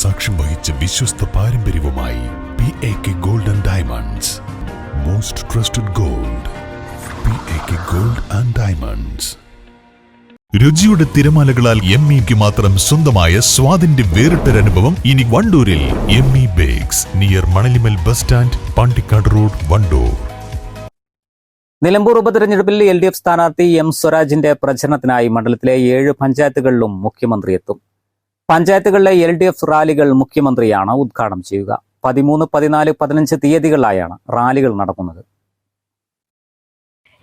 സാക്ഷ്യം വഹിച്ച വിശ്വസ്ത പാരമ്പര്യവുമായി P A K gold and diamonds most trusted gold P A K gold and diamonds രുചിയുടെ തിരമാലകളാൽ എം ഇക്ക് മാത്രം സ്വന്തമായ സ്വാദിന്റെ വേറിട്ടൊരനുഭവം ഇനി വണ്ടൂരിൽ M E bakes near Manalimal bus stand Pandikkad road Wandoor. Nilambur ഉപതെരഞ്ഞെടുപ്പിൽ എൽ ഡി എഫ് സ്ഥാനാർത്ഥി എം സ്വരാജിന്റെ പ്രചരണത്തിനായി മണ്ഡലത്തിലെ ഏഴ് പഞ്ചായത്തുകളിലും മുഖ്യമന്ത്രി എത്തും. പഞ്ചായത്തുകളിലെ എൽ ഡി എഫ് റാലികൾ മുഖ്യമന്ത്രിയാണ് ഉദ്ഘാടനം ചെയ്യുക. പതിമൂന്ന് പതിനാല് പതിനഞ്ച് തീയതികളിലായാണ് റാലികൾ നടക്കുന്നത്.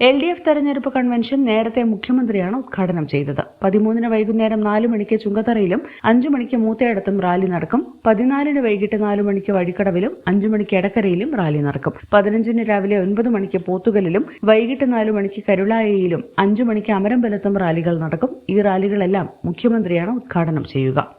എൽ ഡി എഫ് തെരഞ്ഞെടുപ്പ് കൺവെൻഷൻ നേരത്തെ മുഖ്യമന്ത്രിയാണ് ഉദ്ഘാടനം ചെയ്തത്. പതിമൂന്നിന് വൈകുന്നേരം നാല് മണിക്ക് ചുങ്കത്തറയിലും അഞ്ചു മണിക്ക് മൂത്തയിടത്തും റാലി നടക്കും. പതിനാലിന് വൈകിട്ട് നാലു മണിക്ക് വഴിക്കടവിലും അഞ്ചു മണിക്ക് എടക്കരയിലും റാലി നടക്കും. പതിനഞ്ചിന് രാവിലെ ഒൻപത് മണിക്ക് പോത്തുകലിലും വൈകിട്ട് നാലു മണിക്ക് കരുളായയിലും അഞ്ചു മണിക്ക് അമരമ്പലത്തും റാലികൾ നടക്കും. ഈ റാലികളെല്ലാം മുഖ്യമന്ത്രിയാണ് ഉദ്ഘാടനം ചെയ്യുക.